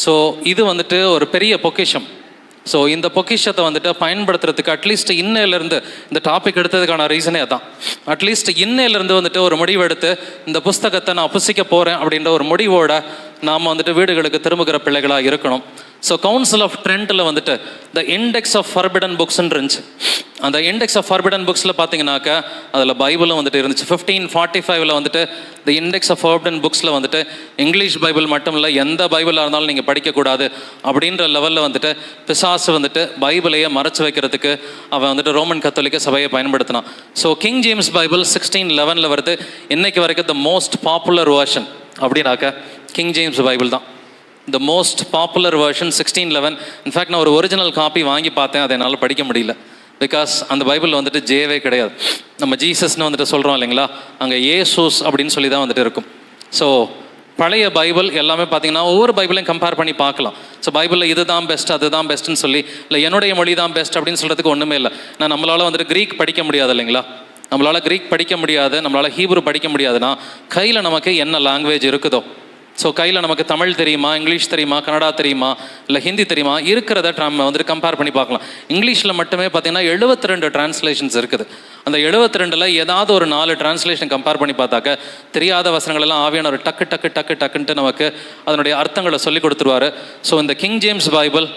ஸோ இது வந்துட்டு ஒரு பெரிய பொக்கிஷம். ஸோ இந்த பொக்கிஷத்தை வந்துட்டு பயன்படுத்துறதுக்கு அட்லீஸ்ட் இன்னையிலேருந்து இந்த டாபிக் எடுத்ததுக்கான ரீசனே அதான். அட்லீஸ்ட் இன்னையிலேருந்து வந்துட்டு ஒரு முடிவு எடுத்து இந்த புஸ்தகத்தை நான் புசிக்க போகிறேன் அப்படின்ற ஒரு முடிவோட நாம் வந்துட்டு வீடுகளுக்கு திரும்புகிற பிள்ளைகளாக இருக்கணும். ஸோ கவுன்சில் ஆஃப் ட்ரெண்டில் வந்துட்டு த இண்டெக்ஸ் ஆஃப் ஃபர்பிடன் புக்ஸ்ன்னு இருந்துச்சு. அந்த இண்டெக்ஸ் ஆஃப் ஃபர்பிடன் புக்ஸில் பார்த்தீங்கன்னாக்கா அதில் பைபிளும் வந்துட்டு இருந்துச்சு. ஃபிஃப்டீன் ஃபார்ட்டி ஃபைவ்ல வந்துட்டு த இண்டெக்ஸ் ஆஃப் ஃபர்பிடன் புக்ஸில் வந்துட்டு இங்கிலீஷ் பைபிள் மட்டும் இல்லை எந்த பைபிளாக இருந்தாலும் நீங்கள் படிக்கக்கூடாது அப்படின்ற லெவலில் வந்துட்டு பிசாசு வந்துட்டு பைபிளையே மறைச்சு வைக்கிறதுக்கு அவன் வந்துட்டு ரோமன் கத்தோலிக்க சபையை பயன்படுத்தினான். So king James Bible sixteen லெவனில் வருது. இன்னைக்கு வரைக்கும் த மோஸ்ட் பாப்புலர் வேர்ஷன் அப்படின்னாக்கா கிங் ஜேம்ஸ் பைபிள் தான். The most popular version sixteen eleven in fact நான் ஒரு ஒரிஜினல் காப்பி வாங்கி பார்த்தேன். அதை என்னால் படிக்க முடியல. பிகாஸ் அந்த பைபிள் வந்துட்டு ஜேவே கிடையாது. நம்ம ஜீசஸ்னு வந்துட்டு சொல்கிறோம் இல்லைங்களா? அங்கே ஏசூஸ் அப்படின்னு சொல்லி தான் வந்துட்டு இருக்கும். ஸோ பழைய பைபிள் எல்லாமே பார்த்தீங்கன்னா ஒவ்வொரு பைபிளையும் கம்பேர் பண்ணி பார்க்கலாம். ஸோ பைபிளில் இதுதான் பெஸ்ட் அதுதான் பெஸ்ட்டுன்னு சொல்லி இல்லை என்னுடைய மொழி தான் பெஸ்ட் அப்படின்னு சொல்கிறதுக்கு ஒன்றுமே இல்லை. நான் நம்மளால் வந்துட்டு க்ரீக் படிக்க முடியாது இல்லைங்களா? நம்மளால் க்ரீக் படிக்க முடியாது நம்மளால் ஹீப்ரு படிக்க முடியாதுன்னா கையில் நமக்கு என்ன லாங்குவேஜ் இருக்குதோ? ஸோ கையில் நமக்கு தமிழ் தெரியுமா இங்கிலீஷ் தெரியுமா கன்னடா தெரியுமா இல்லை ஹிந்தி தெரியுமா இருக்கிறத நம்ம வந்துட்டு கம்பேர் பண்ணி பார்க்கலாம். இங்கிலீஷில் மட்டுமே பார்த்தீங்கன்னா எழுபத்தி ரெண்டு டிரான்ஸ்லேஷன்ஸ் இருக்குது. அந்த எழுபத்தி ரெண்டில் ஏதாவது ஒரு நாலு டிரான்ஸ்லேஷன் கம்பேர் பண்ணி பார்த்தாக்க தெரியாத வசனங்கள் எல்லாம் ஒரு டக்கு டக்கு டக்கு டக்குன்ட்டு நமக்கு அதனுடைய அர்த்தங்களை சொல்லி கொடுத்துருவாரு. ஸோ இந்த கிங் ஜேம்ஸ் பைபிள்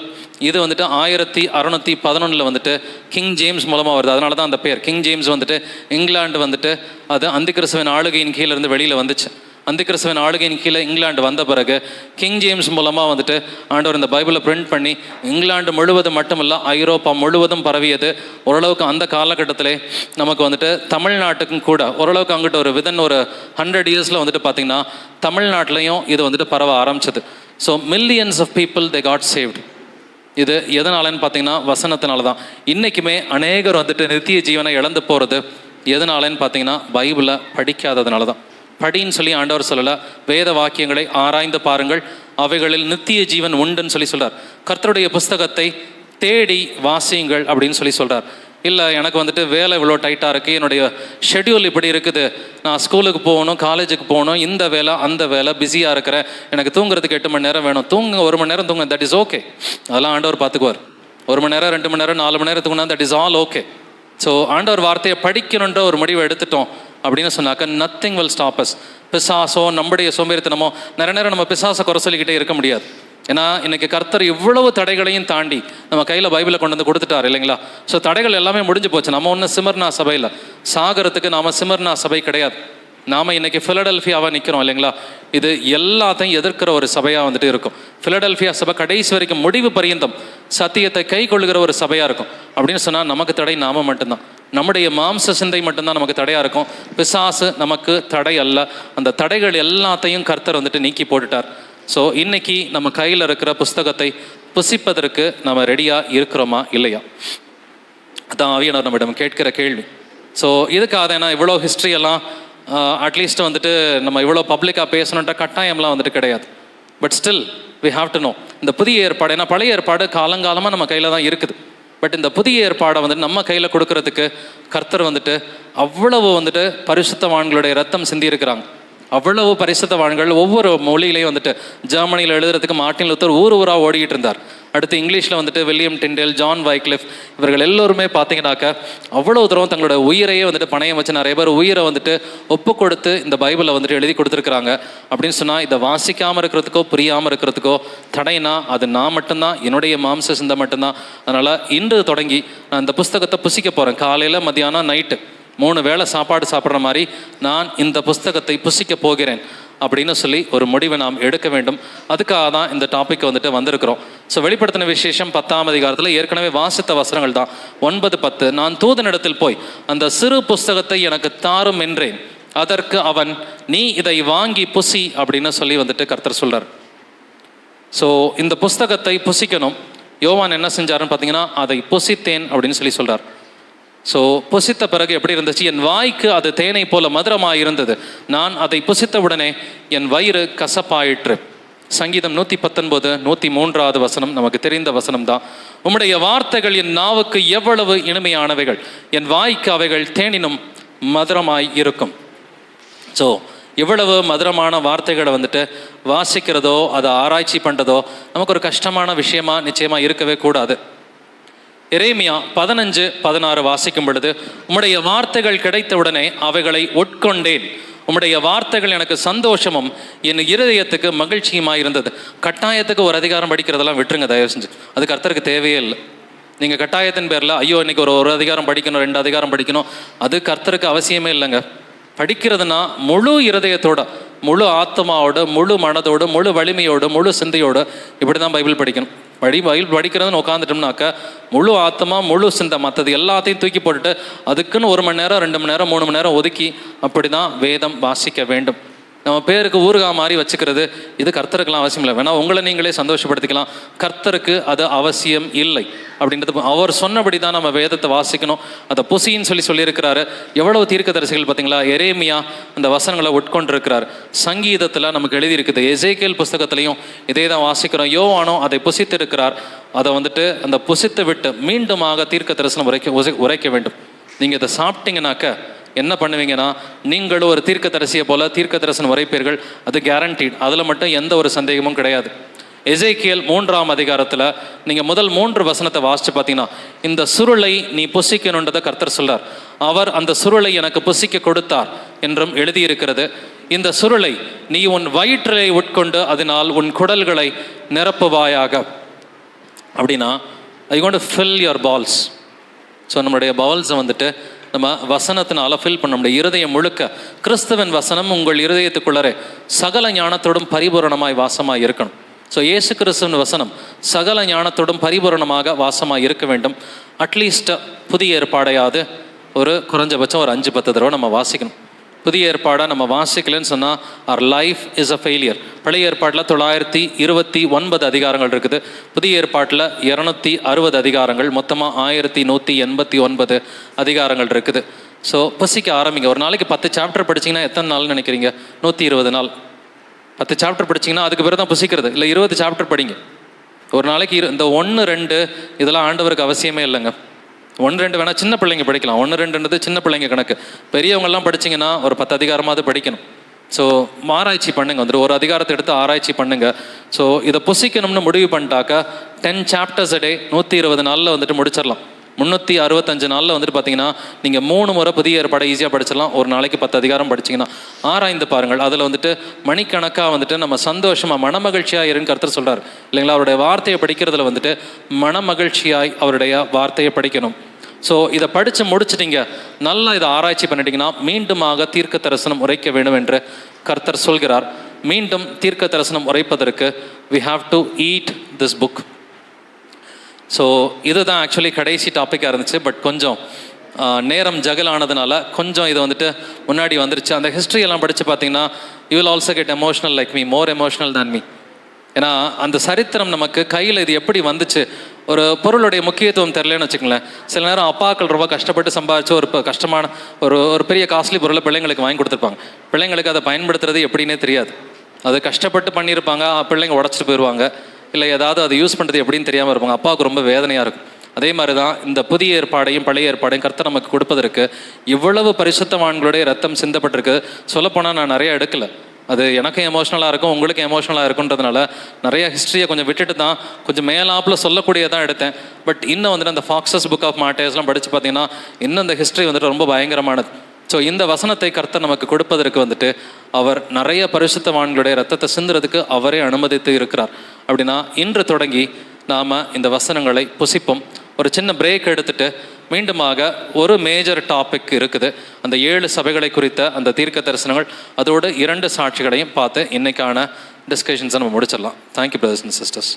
இது வந்துட்டு ஆயிரத்தி அறநூற்றி பதினொன்றில் வந்துட்டு கிங் ஜேம்ஸ் மூலமாக வருது. அதனால தான் அந்த பேர். கிங் ஜேம்ஸ் வந்துட்டு இங்கிலாந்து வந்துட்டு அது அந்திகிறிஸ்துவின் ஆளுகையின் கீழேருந்து வெளியில் வந்துச்சு. அந்த கிறிஸ்தவன் ஆளுகையின் கீழே இங்கிலாந்து வந்த பிறகு கிங் ஜேம்ஸ் மூலமாக வந்துட்டு ஆண்டவர் இந்த பைபிளை பிரிண்ட் பண்ணி இங்கிலாந்து முழுவதும் மட்டுமல்ல ஐரோப்பா முழுவதும் பரவியது. ஓரளவுக்கு அந்த காலகட்டத்திலே நமக்கு வந்துட்டு தமிழ்நாட்டுக்கும் கூட ஓரளவுக்கு அங்கிட்ட ஒரு விதன் ஒரு ஹண்ட்ரட் இயர்ஸில் வந்துட்டு பார்த்திங்கன்னா தமிழ்நாட்டிலையும் இது வந்துட்டு பரவ ஆரம்பிச்சது. So millions of people they got saved இது எதனாலன்னு பார்த்தீங்கன்னா வசனத்தினால தான் இன்றைக்குமே அநேகர் வந்துட்டு நித்திய ஜீவனை இழந்து போகிறது எதனாலன்னு பார்த்தீங்கன்னா பைபிளை படிக்காததுனால தான் படின்னு சொல்லி ஆண்டவர் சொல்லலை. வேத வாக்கியங்களை ஆராய்ந்து பாருங்கள். அவைகளில் நித்திய ஜீவன் உண்டுன்னு சொல்லி சொல்கிறார் கர்த்தருடைய புஸ்தகத்தை தேடி வாசியுங்கள் அப்படின்னு சொல்லி சொல்கிறார் இல்லை எனக்கு வந்துட்டு வேலை இவ்வளோ டைட்டாக இருக்குது என்னுடைய ஷெட்யூல் இப்படி இருக்குது. நான் ஸ்கூலுக்கு போகணும் காலேஜுக்கு போகணும். இந்த வேலை அந்த வேலை பிஸியாக இருக்கிறேன். எனக்கு தூங்குறதுக்கு எட்டு மணி நேரம் வேணும். தூங்க ஒரு மணி நேரம் தூங்க தட் இஸ் ஓகே அதெல்லாம் ஆண்டவர் பார்த்துக்குவார் ஒரு மணி நேரம் ரெண்டு மணி நேரம் நாலு மணி நேரம் தூங்கினா that is all okay so ஆண்டவர் வார்த்தையை படிக்கணுன்ற ஒரு முடிவை எடுத்துட்டோம். அப்படின்னு சொன்னாக்க நத்திங் வில் ஸ்டாப் அஸ் பிசாசோ நம்முடைய சோம்பேறித்தனமோ நிறைய நேரம் நம்ம பிசாசை குறை சொல்லிக்கிட்டே இருக்க முடியாது. ஏன்னா இன்னைக்கு கர்த்தர் இவ்வளவு தடைகளையும் தாண்டி நம்ம கையில் பைபிளை கொண்டு வந்து கொடுத்துட்டார் இல்லைங்களா? ஸோ தடைகள் எல்லாமே முடிஞ்சு போச்சு. நம்ம ஒன்றும் சிமர்னா சபையில். சாகரத்துக்கு நாம சிமர்னா சபை கிடையாது. நாம இன்னைக்கு ஃபிலடெல்ஃபியாவாக நிற்கிறோம் இல்லைங்களா? இது எல்லாத்தையும் எதிர்க்கிற ஒரு சபையாக வந்துட்டு இருக்கும். ஃபிலடெல்ஃபியா சபை கடைசி வரைக்கும் முடிவு பரியந்தம் சத்தியத்தை கை கொள்கிற ஒரு சபையாக இருக்கும். அப்படின்னு சொன்னால் நமக்கு தடை நாம மட்டும்தான். நம்முடைய மாம்ச சிந்தை மட்டும்தான் நமக்கு தடையாக இருக்கும். பிசாசு நமக்கு தடை அல்ல. அந்த தடைகள் எல்லாத்தையும் கர்த்தர் வந்துட்டு நீக்கி போட்டுட்டார். ஸோ இன்னைக்கு நம்ம கையில் இருக்கிற புஸ்தகத்தை புசிப்பதற்கு நம்ம ரெடியாக இருக்கிறோமா இல்லையா? அதான் ஆவியானவர் நம்மிடம் கேட்கிற கேள்வி. ஸோ இதுக்காக ஏன்னா இவ்வளோ ஹிஸ்ட்ரி எல்லாம் அட்லீஸ்ட் வந்துட்டு நம்ம இவ்வளோ பப்ளிக்காக பேசணுன்ற கட்டாயம்லாம் வந்துட்டு கிடையாது. But still we have to know இந்த புதிய ஏற்பாடு ஏன்னா பழைய ஏற்பாடு காலங்காலமாக நம்ம கையில் தான் இருக்குது. பட் இந்த புதிய ஏற்பாடை வந்துட்டு நம்ம கையில் கொடுக்கறதுக்கு கர்த்தர் வந்துட்டு அவ்வளவு வந்துட்டு பரிசுத்தவான்களுடைய ரத்தம் சிந்தி இருக்கிறாங்க அவ்வளவு பரிசுத்தவான்கள் ஒவ்வொரு மொழியிலையும் வந்துட்டு ஜெர்மனியில் எழுதுறதுக்கு மார்ட்டின் லூத்தர் ஊர் ஊராக ஓடிக்கிட்டு இருந்தார். அடுத்து இங்கிலீஷில் வந்துட்டு வில்லியம் டிண்டேல் ஜான் வைக்லிஃப் இவர்கள் எல்லோருமே பார்த்தீங்கன்னாக்க அவ்வளோ தூரம் தங்களோட உயிரையே வந்துட்டு பணயம் வச்சு நிறைய பேர் உயிரை வந்துட்டு ஒப்பு கொடுத்து இந்த பைபிளை வந்துட்டு எழுதி கொடுத்துருக்குறாங்க. அப்படின்னு சொன்னால் இதை வாசிக்காமல் இருக்கிறதுக்கோ புரியாமல் இருக்கிறதுக்கோ தடைனா அது நான் மட்டும்தான் என்னுடைய மாம்ச சிந்தை மட்டும்தான். அதனால் இன்று தொடங்கி நான் இந்த புஸ்தகத்தை புசிக்க போகிறேன் காலையில் மத்தியானம் நைட்டு. மூணு வேளை சாப்பாடு சாப்பிட்ற மாதிரி நான் இந்த புஸ்தகத்தை புசிக்க போகிறேன் அப்படின்னு சொல்லி ஒரு முடிவை நாம் எடுக்க வேண்டும். அதுக்காக தான் இந்த டாபிக் வந்துட்டு வந்திருக்கிறோம். ஸோ வெளிப்படுத்தின விசேஷம் பத்தாம் அதிகாரத்தில் ஏற்கனவே வாசித்த வசனங்கள் தான். ஒன்பது பத்து நான் தூதனிடத்தில் போய் அந்த சிறு புஸ்தகத்தை எனக்கு தாரும் என்றேன். அதற்கு அவன் நீ இதை வாங்கி புசி அப்படின்னு சொல்லி வந்துட்டு கர்த்தர் சொல்றார். ஸோ இந்த புஸ்தகத்தை புசிக்கணும். யோவான் என்ன செஞ்சாருன்னு பார்த்தீங்கன்னா அதை புசித்தேன் அப்படின்னு சொல்லி சொல்றார். ஸோ புசித்த பிறகு எப்படி இருந்துச்சு? என் வாய்க்கு அது தேனை போல மதுரமாக இருந்தது. நான் அதை புசித்தவுடனே என் வயிறு கசப்பாயிற்று. சங்கீதம் நூற்றி பத்தொன்பது நூற்றி மூன்றாவது வசனம் நமக்கு தெரிந்த வசனம் தான் உம்முடைய வார்த்தைகள் என் நாவுக்கு எவ்வளவு இனிமையானவைகள். என் வாய்க்கு அவைகள் தேனினும் மதுரமாய் இருக்கும். ஸோ இவ்வளவு மதுரமான வார்த்தைகளை வந்துட்டு வாசிக்கிறதோ அதை ஆராய்ச்சி பண்ணுறதோ நமக்கு ஒரு கஷ்டமான விஷயமா நிச்சயமாக இருக்கவே கூடாது. இறைமையா பதினஞ்சு பதினாறு வாசிக்கும் பொழுது உம்முடைய வார்த்தைகள் கிடைத்தவுடனே அவைகளை உட்கொண்டேன். உம்முடைய வார்த்தைகள் எனக்கு சந்தோஷமும் என் இருதயத்துக்கு மகிழ்ச்சியுமாக இருந்தது. கட்டாயத்துக்கு ஒரு அதிகாரம் படிக்கிறதெல்லாம் விட்டுருங்க தயவு செஞ்சு. அதுக்கு அர்த்தருக்கு தேவையே இல்லை. நீங்கள் கட்டாயத்தின் பேரில் ஐயோ இன்னைக்கு ஒரு ஒரு அதிகாரம் படிக்கணும் ரெண்டு அதிகாரம் படிக்கணும். அது கர்த்தருக்கு அவசியமே இல்லைங்க. படிக்கிறதுனா முழு இருதயத்தோட முழு ஆத்மாவோட முழு மனதோடு முழு வலிமையோடு முழு சிந்தையோடு இப்படி தான் பைபிள் படிக்கணும். படி பயில் படிக்கிறதுன்னு உட்காந்துட்டோம்னாக்க முழு ஆத்தமாக முழு சிந்தை மற்றது எல்லாத்தையும் தூக்கி போட்டுட்டு அதுக்குன்னு ஒரு மணி நேரம் ரெண்டு மணி நேரம் மூணு மணி நேரம் ஒதுக்கி அப்படி தான் வேதம் வாசிக்க வேண்டும். நம்ம பேருக்கு ஊறுகா மாதிரி வச்சுக்கிறது இது கர்த்தருக்கெல்லாம் அவசியம் இல்லை. வேணா உங்களை நீங்களே சந்தோஷப்படுத்திக்கலாம். கர்த்தருக்கு அது அவசியம் இல்லை. அப்படின்றது அவர் சொன்னபடி தான் நம்ம வேதத்தை வாசிக்கணும். அதை புசின்னு சொல்லி சொல்லியிருக்கிறாரு. எவ்வளவு தீர்க்கதரிசிகள் பார்த்தீங்களா? எரேமியா அந்த வசனங்களை உட்கொண்டிருக்கிறார். சங்கீதத்தில் நமக்கு எழுதியிருக்குது. எசேக்கேல் புஸ்தகத்திலையும் இதே தான் வாசிக்கிறோம். யோவானோ அதை புசித்திருக்கிறார். அதை வந்துட்டு அந்த புசித்து விட்டு மீண்டுமாக தீர்க்க தரிசனம் உரைக்க உசை- உரைக்க வேண்டும். நீங்கள் இதை சாப்பிட்டீங்கன்னாக்க என்ன பண்ணுவீங்கன்னா நீங்களும் ஒரு தீர்க்க தரிசியை போல தீர்க்க தரிசனம் உரைப்பீர்கள். அது கேரண்டீட் அதில் மட்டும் எந்த ஒரு சந்தேகமும் கிடையாது. எசேக்கியல் மூன்றாம் அதிகாரத்தில் நீங்கள் முதல் மூன்று வசனத்தை வாசித்து பார்த்தீங்கன்னா இந்த சுருளை நீ புசிக்கணுன்றதை கர்த்தர் சொல்றார். அவர் அந்த சுருளை எனக்கு புசிக்க கொடுத்தார் என்றும் எழுதியிருக்கிறது. இந்த சுருளை நீ உன் வயிற்றை உட்கொண்டு அதனால் உன் குடல்களை நிரப்புவாயாக. அப்படின்னா I want fill your bowels so நம்மளுடைய பவல்ஸை வந்துட்டு நம்ம வசனத்தினால ஃபில் பண்ண முடியும். இருதயம் முழுக்க கிறிஸ்துவன் வசனம் உங்கள் இருதயத்துக்குள்ளரே சகல ஞானத்தோடும் பரிபூரணமாய் வாசமாக இருக்கணும். ஸோ இயேசு கிறிஸ்துவின் வசனம் சகல ஞானத்தோடும் பரிபூரணமாக வாசமாக இருக்க வேண்டும். அட்லீஸ்ட் புதிய ஏற்பாடையாவது ஒரு குறைஞ்சபட்சம் ஒரு அஞ்சு பத்து தடவை நம்ம வாசிக்கணும். புதிய ஏற்பாடாக நம்ம வாசிக்கலன்னு சொன்னால் our life is a failure பழைய ஏற்பாட்டில் தொள்ளாயிரத்தி இருபத்தி ஒன்பது அதிகாரங்கள் இருக்குது. புதிய ஏற்பாட்டில் இரநூத்தி அறுபது அதிகாரங்கள் மொத்தமாக ஆயிரத்தி நூற்றி எண்பத்தி ஒன்பது அதிகாரங்கள் இருக்குது. ஸோ புசிக்க ஆரம்பிங்க. ஒரு நாளைக்கு பத்து சாப்டர் படிச்சீங்கன்னா எத்தனை நாள்னு நினைக்கிறீங்க? நூற்றி இருபது நாள். பத்து சாப்டர் படிச்சீங்கன்னா அதுக்கு பிறகு தான் புசிக்கிறது. இல்லை இருபது சாப்டர் படிங்க. ஒரு நாளைக்கு இரு இந்த ஒன்று ரெண்டு இதெல்லாம் ஆண்டவருக்கு அவசியமே இல்லைங்க. ஒன்று ரெண்டு வேணால் சின்ன பிள்ளைங்க படிக்கலாம். ஒன்று ரெண்டுன்றது சின்ன பிள்ளைங்க கணக்கு. பெரியவங்கெல்லாம் படிச்சீங்கன்னா ஒரு பத்து அதிகாரமாவது படிக்கணும். ஸோ ஆராய்ச்சி பண்ணுங்க. வந்துட்டு ஒரு அதிகாரத்தை எடுத்து ஆராய்ச்சி பண்ணுங்க. ஸோ இதை புசிக்கணும்னு முடிவு பண்ணிட்டாக்கா டென் சாப்டர்ஸ் டே நூற்றி இருபது நாளில் வந்துட்டு முடிச்சிடலாம். முந்நூற்றி அறுபத்தஞ்சு நாளில் வந்துட்டு பார்த்தீங்கன்னா நீங்கள் மூணு முறை புதிய ஏற்பாடை ஈஸியாக படிச்சிடலாம். ஒரு நாளைக்கு பத்து அதிகாரம் படிச்சீங்கன்னா ஆராய்ந்து பாருங்கள். அதில் வந்துட்டு மணிக்கணக்காக வந்துட்டு நம்ம சந்தோஷமாக மனமகிழ்ச்சியாக இருன்னு கருத்தர் சொல்கிறார் இல்லைங்களா? அவருடைய வார்த்தையை படிக்கிறதுல வந்துட்டு மனமகிழ்ச்சியாய் அவருடைய வார்த்தையை படிக்கணும். ஸோ இதை படித்து முடிச்சிட்டிங்க. நல்லா இதை ஆராய்ச்சி பண்ணிட்டீங்கன்னா மீண்டுமாக தீர்க்க தரிசனம் உரைக்க வேண்டும் என்று கர்த்தர் சொல்கிறார். மீண்டும் தீர்க்க தரிசனம் உரைப்பதற்கு we have to eat this book so இதுதான் ஆக்சுவலி கடைசி டாப்பிக்காக இருந்துச்சு பட் கொஞ்சம் நேரம் ஜகல் ஆனதுனால கொஞ்சம் இது வந்துட்டு முன்னாடி வந்துருச்சு. அந்த ஹிஸ்ட்ரி எல்லாம் படித்து பார்த்தீங்கன்னா you will also get emotional like me more emotional than me ஏன்னா அந்த சரித்திரம் நமக்கு கையில் இது எப்படி வந்துச்சு? ஒரு பொருளுடைய முக்கியத்துவம் தெரிலன்னு வச்சுக்கங்களேன். சில நேரம் அப்பாக்கள் ரொம்ப கஷ்டப்பட்டு சம்பாதிச்சு ஒரு கஷ்டமான ஒரு ஒரு பெரிய காஸ்ட்லி பொருளை பிள்ளைங்களுக்கு வாங்கி கொடுத்துருப்பாங்க. பிள்ளைங்களுக்கு அதை பயன்படுத்துறது எப்படின்னே தெரியாது. அது கஷ்டப்பட்டு பண்ணியிருப்பாங்க பிள்ளைங்க உடச்சிட்டு போயிடுவாங்க இல்லை ஏதாவது அதை யூஸ் பண்ணுறது எப்படின்னு தெரியாமல் இருப்பாங்க. அப்பாவுக்கு ரொம்ப வேதனையாக இருக்கும். அதே மாதிரி தான் இந்த புதிய ஏற்பாடையும் பழைய ஏற்பாடையும் கர்த்தர் நமக்கு கொடுப்பதற்கு இவ்வளவு பரிசுத்தவான்களுடைய ரத்தம் சிந்தப்பட்டிருக்கு. சொல்லப்போனால் நான் நிறைய எடுக்கல. அது எனக்கும் எமோஷ்னலாக இருக்கும் உங்களுக்கும் எமோஷ்னலாக இருக்குன்றதுனால நிறைய ஹிஸ்ட்ரியை கொஞ்சம் விட்டுட்டு தான் கொஞ்சம் மேலாப்பில் சொல்லக்கூடியதான் எடுத்தேன். பட் இன்னும் வந்துட்டு அந்த ஃபாக்ஸஸ் புக் ஆஃப் மாட்டேஸ்லாம் படித்து பார்த்தீங்கன்னா இன்னும் இந்த ஹிஸ்ட்ரி வந்துட்டு ரொம்ப பயங்கரமானது. ஸோ இந்த வசனத்தை கர்த்தர் நமக்கு கொடுப்பதற்கு வந்துட்டு அவர் நிறைய பரிசுத்தவான்களுடைய ரத்தத்தை சிந்துறதுக்கு அவரே அனுமதித்து இருக்கிறார். அப்படின்னா இன்று தொடங்கி நாம் இந்த வசனங்களை புசிப்போம். ஒரு சின்ன பிரேக் எடுத்துட்டு மீண்டுமாக ஒரு மேஜர் டாபிக் இருக்குது. அந்த ஏழு சபைகளை குறித்த அந்த தீர்க்க தரிசனங்கள் அதோடு இரண்டு சாட்சிகளையும் பார்த்து இன்னைக்கான டிஸ்கஷன்ஸை நம்ம முடிச்சிடலாம். Thank you brothers and sisters